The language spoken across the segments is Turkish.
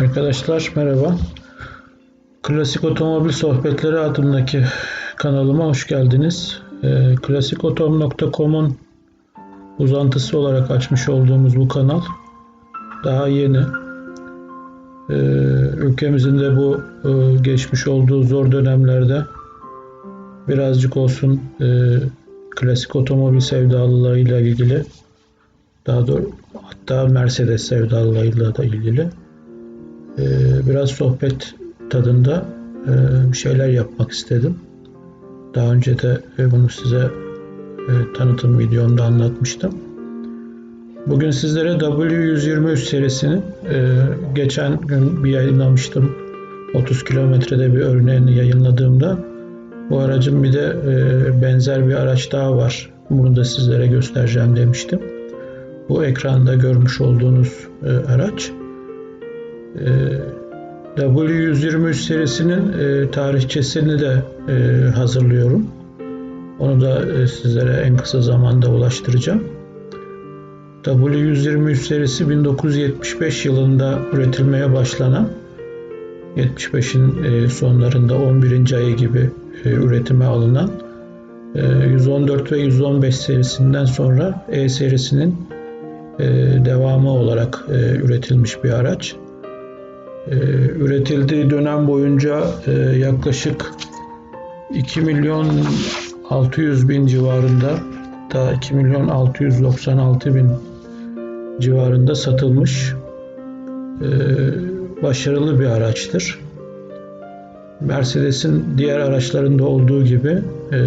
Arkadaşlar merhaba. Klasik Otomobil Sohbetleri adındaki kanalıma hoş geldiniz. Ee, Klasikotom.com'un uzantısı olarak açmış olduğumuz bu kanal daha yeni. Ee, ülkemizin de bu e, geçmiş olduğu zor dönemlerde birazcık olsun e, klasik otomobil sevdalılarıyla ilgili daha doğrusu hatta Mercedes sevdalılarıyla da ilgili e, biraz sohbet tadında e, bir şeyler yapmak istedim. Daha önce de e, bunu size e, tanıtım videomda anlatmıştım. Bugün sizlere W123 serisinin geçen gün bir yayınlamıştım. 30 kilometrede bir örneğini yayınladığımda bu aracın bir de benzer bir araç daha var. Bunu da sizlere göstereceğim demiştim. Bu ekranda görmüş olduğunuz e, araç W123 serisinin e, tarihçesini de e, hazırlıyorum. Onu da e, sizlere en kısa zamanda ulaştıracağım. W123 serisi 1975 yılında üretilmeye başlanan 75'in e, sonlarında 11. ayı gibi üretime alınan e, 114 ve 115 serisinden sonra E serisinin devamı olarak üretilmiş bir araç. E, üretildiği dönem boyunca e, yaklaşık 2 milyon 600 bin civarında da 2 milyon 696 bin civarında satılmış e, başarılı bir araçtır. Mercedes'in diğer araçlarında olduğu gibi e,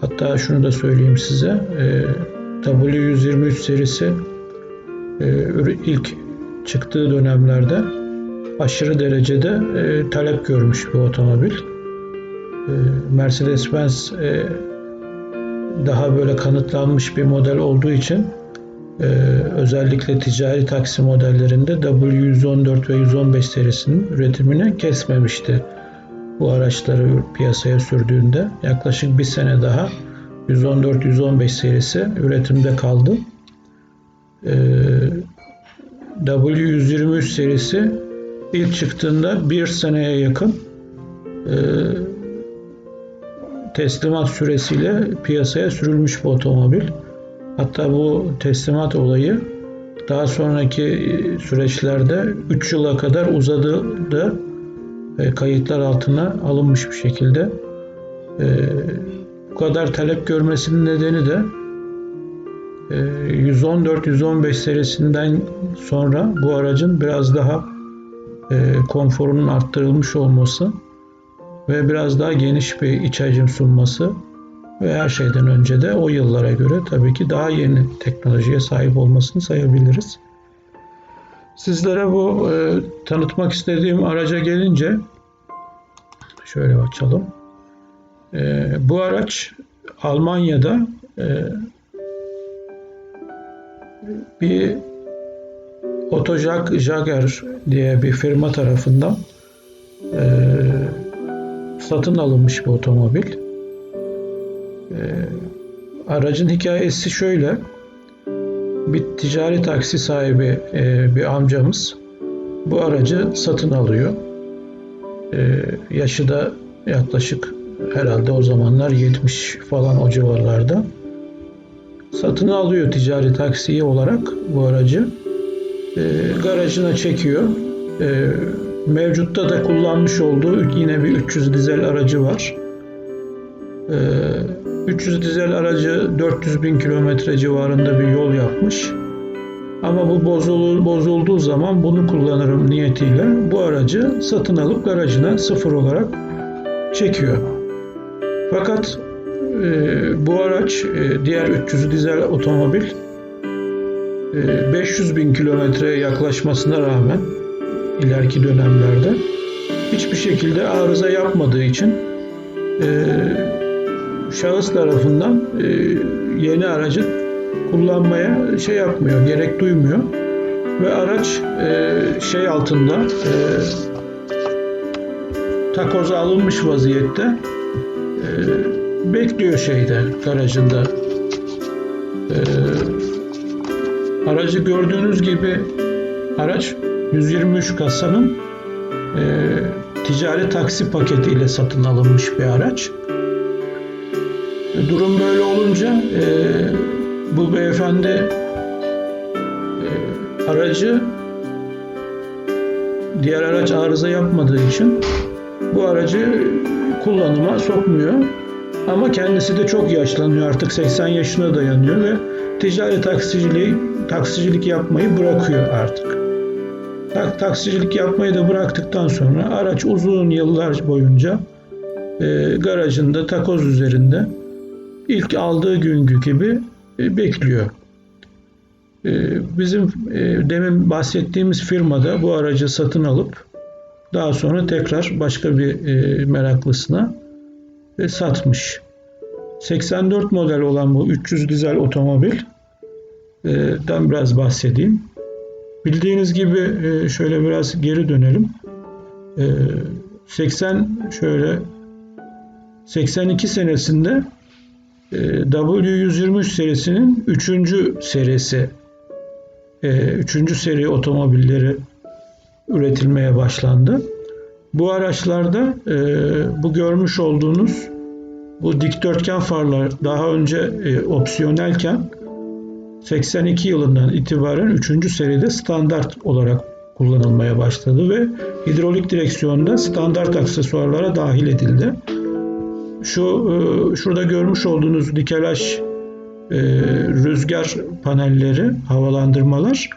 hatta şunu da söyleyeyim size e, W123 serisi e, ilk çıktığı dönemlerde aşırı derecede e, talep görmüş bir otomobil. E, Mercedes-Benz e, daha böyle kanıtlanmış bir model olduğu için e, özellikle ticari taksi modellerinde W114 ve 115 serisinin üretimini kesmemişti. Bu araçları piyasaya sürdüğünde yaklaşık bir sene daha 114-115 serisi üretimde kaldı. E, W123 serisi ilk çıktığında bir seneye yakın e, teslimat süresiyle piyasaya sürülmüş bir otomobil. Hatta bu teslimat olayı daha sonraki süreçlerde 3 yıla kadar uzadığı da e, kayıtlar altına alınmış bir şekilde. E, bu kadar talep görmesinin nedeni de 114-115 serisinden sonra bu aracın biraz daha konforunun arttırılmış olması ve biraz daha geniş bir iç hacim sunması ve her şeyden önce de o yıllara göre tabii ki daha yeni teknolojiye sahip olmasını sayabiliriz. Sizlere bu e, tanıtmak istediğim araca gelince şöyle açalım. E, bu araç Almanya'da e, bir Otojag Jager diye bir firma tarafından e, satın alınmış bir otomobil. E, aracın hikayesi şöyle. Bir ticari taksi sahibi e, bir amcamız bu aracı satın alıyor. E, yaşı da yaklaşık herhalde o zamanlar 70 falan o civarlarda. Satın alıyor ticari taksiyi olarak bu aracı. E, garajına çekiyor. E, mevcutta da kullanmış olduğu yine bir 300 dizel aracı var. E, 300 dizel aracı 400 bin kilometre civarında bir yol yapmış. Ama bu bozulur, bozulduğu zaman bunu kullanırım niyetiyle bu aracı satın alıp garajına sıfır olarak çekiyor. Fakat e, bu araç e, diğer 300 dizel otomobil e, 500 bin kilometreye yaklaşmasına rağmen ileriki dönemlerde hiçbir şekilde arıza yapmadığı için e, şahıs tarafından e, yeni aracı kullanmaya şey yapmıyor, gerek duymuyor. Ve araç e, şey altında e, takoza alınmış vaziyette e, bekliyor şeyde garajında. E, aracı gördüğünüz gibi araç 123 kasanın e, ticari taksi paketiyle satın alınmış bir araç. Durum böyle olunca e, bu beyefendi e, aracı diğer araç arıza yapmadığı için bu aracı kullanıma sokmuyor. Ama kendisi de çok yaşlanıyor artık 80 yaşına dayanıyor ve ticari taksiciliği taksicilik yapmayı bırakıyor artık. Tak, taksicilik yapmayı da bıraktıktan sonra araç uzun yıllar boyunca e, garajında takoz üzerinde ilk aldığı günkü gibi e, bekliyor. E, bizim e, demin bahsettiğimiz firmada bu aracı satın alıp daha sonra tekrar başka bir e, meraklısına e, satmış. 84 model olan bu 300 dizel otomobil e, biraz bahsedeyim. Bildiğiniz gibi e, şöyle biraz geri dönelim. E, 80 şöyle 82 senesinde e, W123 serisinin 3. serisi 3. seri otomobilleri üretilmeye başlandı. Bu araçlarda e, bu görmüş olduğunuz bu dikdörtgen farlar daha önce e, opsiyonelken 82 yılından itibaren 3. seride standart olarak kullanılmaya başladı ve hidrolik direksiyonda standart aksesuarlara dahil edildi. Şu e, şurada görmüş olduğunuz nikelaj e, rüzgar panelleri, havalandırmalar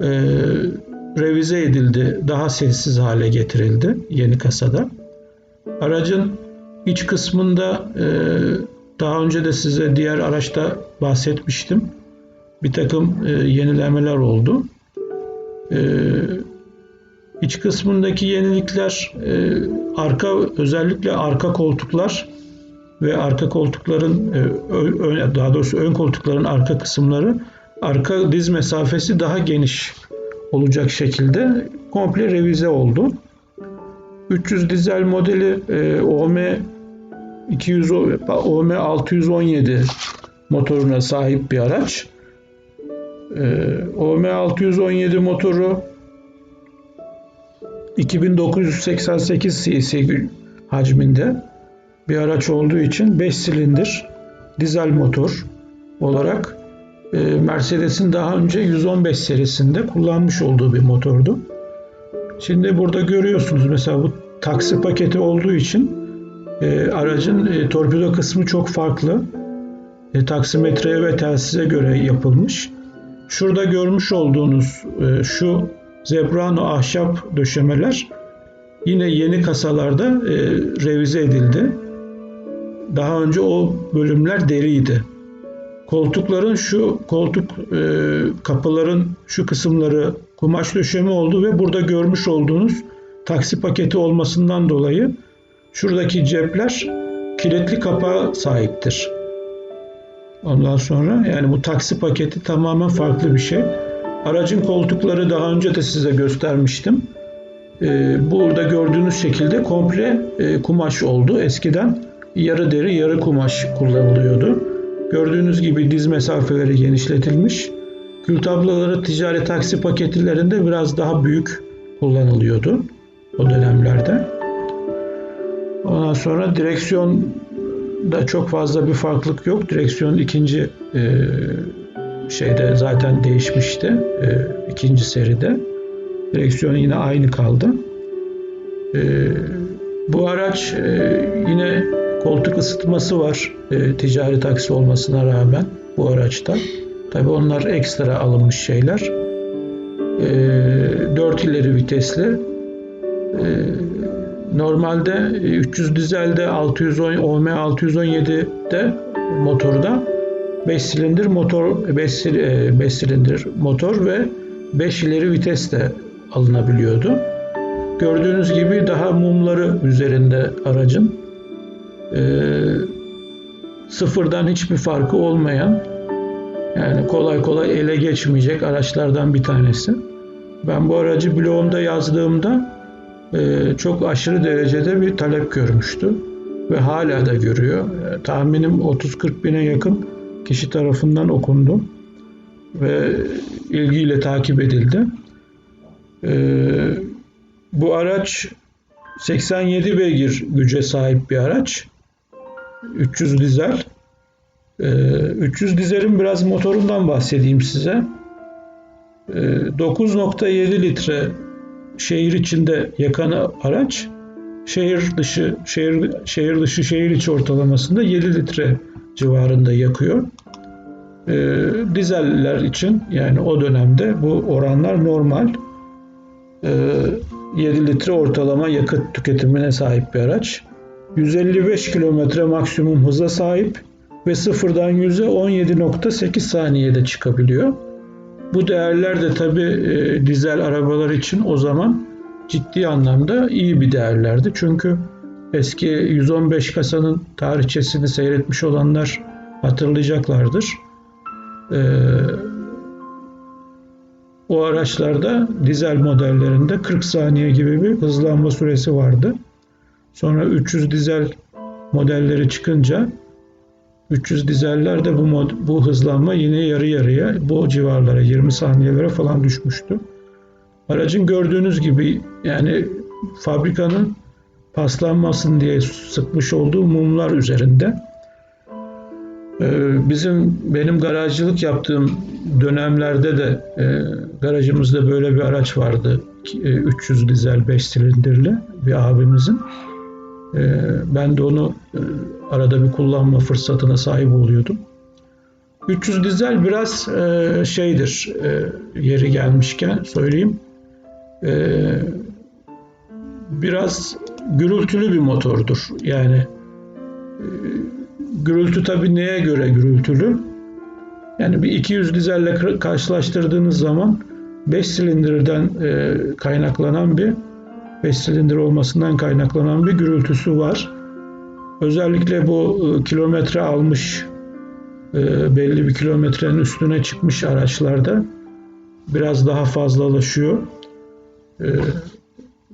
e, revize edildi, daha sessiz hale getirildi yeni kasada. Aracın iç kısmında e, daha önce de size diğer araçta bahsetmiştim. Bir takım e, yenilemeler oldu. E, iç kısmındaki yenilikler e, arka özellikle arka koltuklar ve arka koltukların e, daha doğrusu ön koltukların arka kısımları arka diz mesafesi daha geniş olacak şekilde komple revize oldu. 300 dizel modeli e, OM 200 OM 617 motoruna sahip bir araç. E, OM 617 motoru 2988 cc hacminde bir araç olduğu için 5 silindir dizel motor olarak Mercedes'in daha önce 115 serisinde kullanmış olduğu bir motordu. Şimdi burada görüyorsunuz mesela bu taksi paketi olduğu için e, aracın e, torpido kısmı çok farklı. E, taksimetreye ve telsize göre yapılmış. Şurada görmüş olduğunuz e, şu Zebrano ahşap döşemeler yine yeni kasalarda e, revize edildi. Daha önce o bölümler deriydi. Koltukların şu koltuk e, kapıların şu kısımları kumaş döşeme oldu ve burada görmüş olduğunuz taksi paketi olmasından dolayı şuradaki cepler kilitli kapağa sahiptir. Ondan sonra yani bu taksi paketi tamamen farklı bir şey. Aracın koltukları daha önce de size göstermiştim. Ee, burada gördüğünüz şekilde komple e, kumaş oldu. Eskiden yarı deri yarı kumaş kullanılıyordu. Gördüğünüz gibi diz mesafeleri genişletilmiş. Kül tablaları ticari taksi paketlerinde biraz daha büyük kullanılıyordu o dönemlerde. Ondan sonra direksiyon da çok fazla bir farklılık yok. Direksiyon ikinci e, şeyde zaten değişmişti. E, ikinci seride. Direksiyon yine aynı kaldı. E, bu araç e, yine koltuk ısıtması var. E, ticari taksi olmasına rağmen bu araçta. Tabi onlar ekstra alınmış şeyler. E, 4 ileri vitesli. E, normalde 300 dizelde 610 OM 617'de motorda 5 silindir motor 5, 5 silindir motor ve 5 ileri vites de alınabiliyordu. Gördüğünüz gibi daha mumları üzerinde aracın e, sıfırdan hiçbir farkı olmayan yani kolay kolay ele geçmeyecek araçlardan bir tanesi. Ben bu aracı blogumda yazdığımda e, çok aşırı derecede bir talep görmüştü ve hala da görüyor. E, tahminim 30-40 bine yakın kişi tarafından okundu ve ilgiyle takip edildi. Ee, bu araç 87 beygir güce sahip bir araç. 300 dizel. Ee, 300 dizelin biraz motorundan bahsedeyim size. Ee, 9.7 litre şehir içinde yakan araç şehir dışı şehir şehir dışı şehir içi ortalamasında 7 litre civarında yakıyor. Ee, dizeller için yani o dönemde bu oranlar normal. Ee, 7 litre ortalama yakıt tüketimine sahip bir araç. 155 kilometre maksimum hıza sahip ve sıfırdan 100'e 17.8 saniyede çıkabiliyor. Bu değerler de tabi e, dizel arabalar için o zaman ciddi anlamda iyi bir değerlerdi. Çünkü eski 115 kasanın tarihçesini seyretmiş olanlar hatırlayacaklardır. Ee, o araçlarda dizel modellerinde 40 saniye gibi bir hızlanma süresi vardı. Sonra 300 dizel modelleri çıkınca 300 dizellerde bu mod, bu hızlanma yine yarı yarıya bu civarlara 20 saniyelere falan düşmüştü. Aracın gördüğünüz gibi yani fabrikanın paslanmasın diye sıkmış olduğu mumlar üzerinde. Ee, bizim benim garajcılık yaptığım dönemlerde de e, garajımızda böyle bir araç vardı. 300 dizel 5 silindirli bir abimizin. Ee, ben de onu e, arada bir kullanma fırsatına sahip oluyordum. 300 dizel biraz e, şeydir yeri gelmişken söyleyeyim. Biraz gürültülü bir motordur. Yani Gürültü tabi neye göre gürültülü? Yani bir 200 dizelle karşılaştırdığınız zaman 5 silindirden e, kaynaklanan bir 5 silindir olmasından kaynaklanan bir gürültüsü var. Özellikle bu e, kilometre almış e, belli bir kilometrenin üstüne çıkmış araçlarda biraz daha fazlalaşıyor.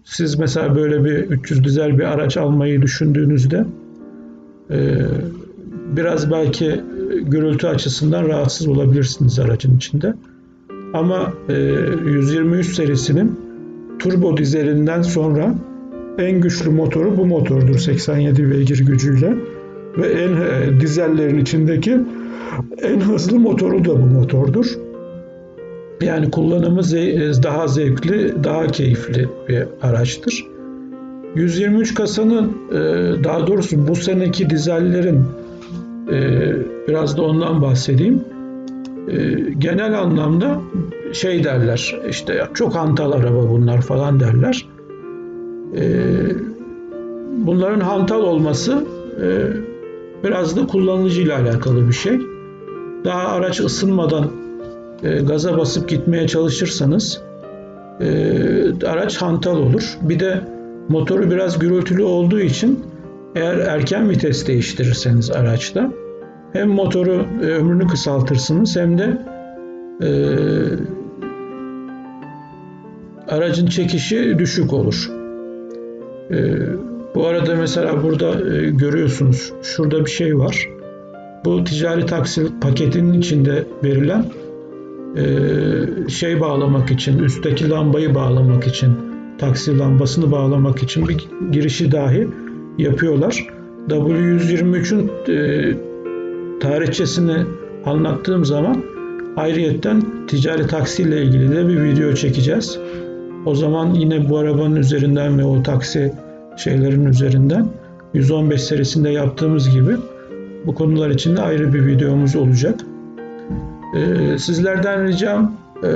Siz mesela böyle bir 300 dizel bir araç almayı düşündüğünüzde biraz belki gürültü açısından rahatsız olabilirsiniz aracın içinde. Ama 123 serisinin turbo dizelinden sonra en güçlü motoru bu motordur 87 beygir gücüyle ve en dizellerin içindeki en hızlı motoru da bu motordur. Yani kullanımı daha zevkli, daha keyifli bir araçtır. 123 kasanın daha doğrusu bu seneki dizellerin biraz da ondan bahsedeyim. Genel anlamda şey derler, işte çok hantal araba bunlar falan derler. Ee, bunların hantal olması e, biraz da kullanıcıyla alakalı bir şey. Daha araç ısınmadan e, gaza basıp gitmeye çalışırsanız e, araç hantal olur. Bir de motoru biraz gürültülü olduğu için eğer erken vites değiştirirseniz araçta hem motoru ömrünü kısaltırsınız hem de aracın çekişi düşük olur. E, bu arada mesela burada e, görüyorsunuz şurada bir şey var. Bu ticari taksi paketinin içinde verilen e, şey bağlamak için, üstteki lambayı bağlamak için, taksi lambasını bağlamak için bir girişi dahi yapıyorlar. W123'ün e, tarihçesini anlattığım zaman ayrıyetten ticari taksi ile ilgili de bir video çekeceğiz. O zaman yine bu arabanın üzerinden ve o taksi şeylerin üzerinden 115 serisinde yaptığımız gibi bu konular için de ayrı bir videomuz olacak. Ee, sizlerden ricam e,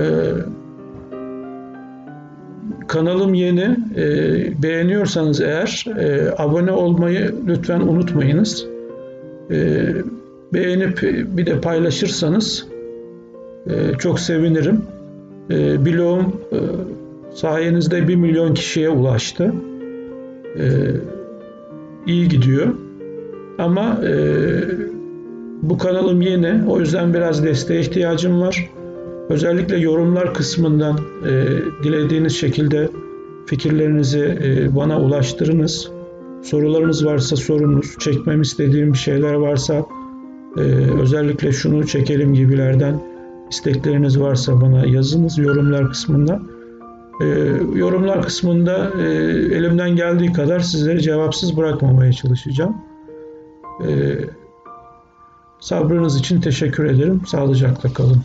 kanalım yeni. E, beğeniyorsanız eğer e, abone olmayı lütfen unutmayınız. Beğenip bir de paylaşırsanız çok sevinirim. E, sayenizde 1 milyon kişiye ulaştı. İyi gidiyor. Ama bu kanalım yeni. O yüzden biraz desteğe ihtiyacım var. Özellikle yorumlar kısmından dilediğiniz şekilde fikirlerinizi bana ulaştırınız. Sorularınız varsa sorunuz, çekmem istediğim bir şeyler varsa ee, özellikle şunu çekelim gibilerden istekleriniz varsa bana yazınız yorumlar kısmında. E, yorumlar kısmında e, elimden geldiği kadar sizleri cevapsız bırakmamaya çalışacağım. E, sabrınız için teşekkür ederim. Sağlıcakla kalın.